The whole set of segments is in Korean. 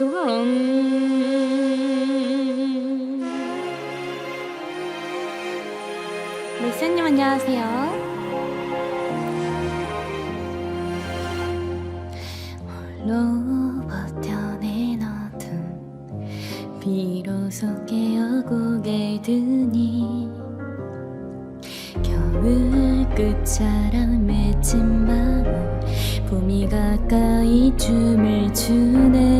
뚜루룽 리스님 안녕하세요. 홀로 버텨낸 어둠 비로소 깨어 고개 드니. 겨울 끝자락 맺힌 마음. 봄이 가까이 춤을 추네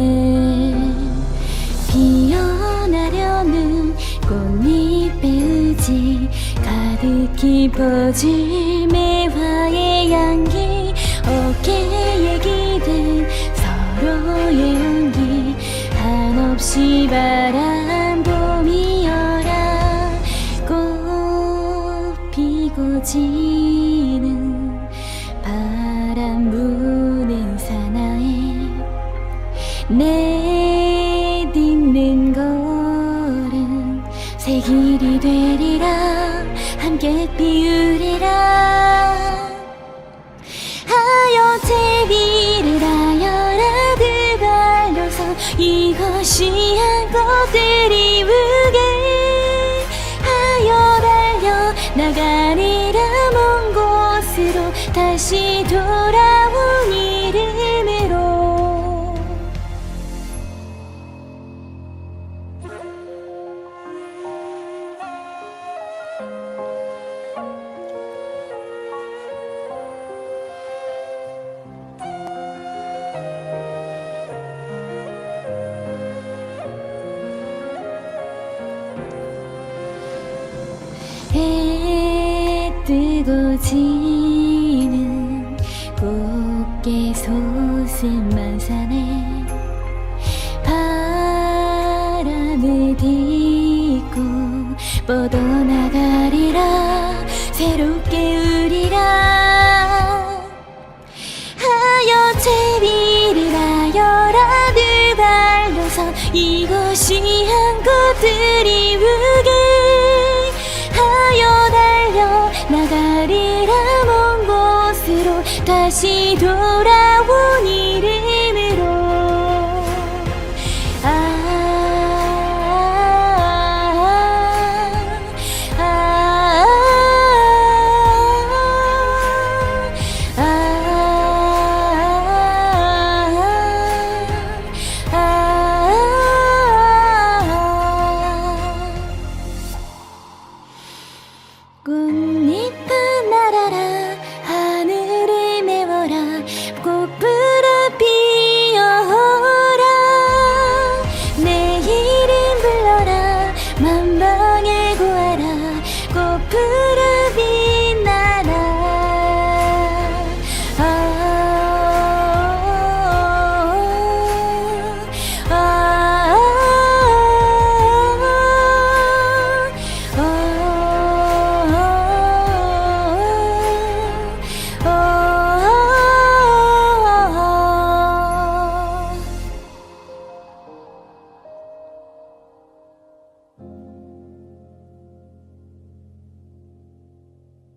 의지 가득히 퍼질 매화의 향기 어깨에 기댄 서로의 온기. 한없이 바람 봄이여라. 꽃 피고 지는 바람 부는 사나이. 내딛는 걸음 새 길이 되리라. 함께 피우리라. 하여 제비를 하여라 들발려서 이것이 한꽃들이 우게. 하여 달려 나가리라. 먼 곳으로 다시 돌아 뜨고 지는 꽃게 솟은 산에 바람을 딛고 뻗어나가리라 새롭게 우리라. 하여 제비를 하여라 늘 달려서 이것이 한꽃들이 다시 돌아온 이름으로 아, 아, 아, 아, 아, 아, 아, 한 방에 구해라. 고픈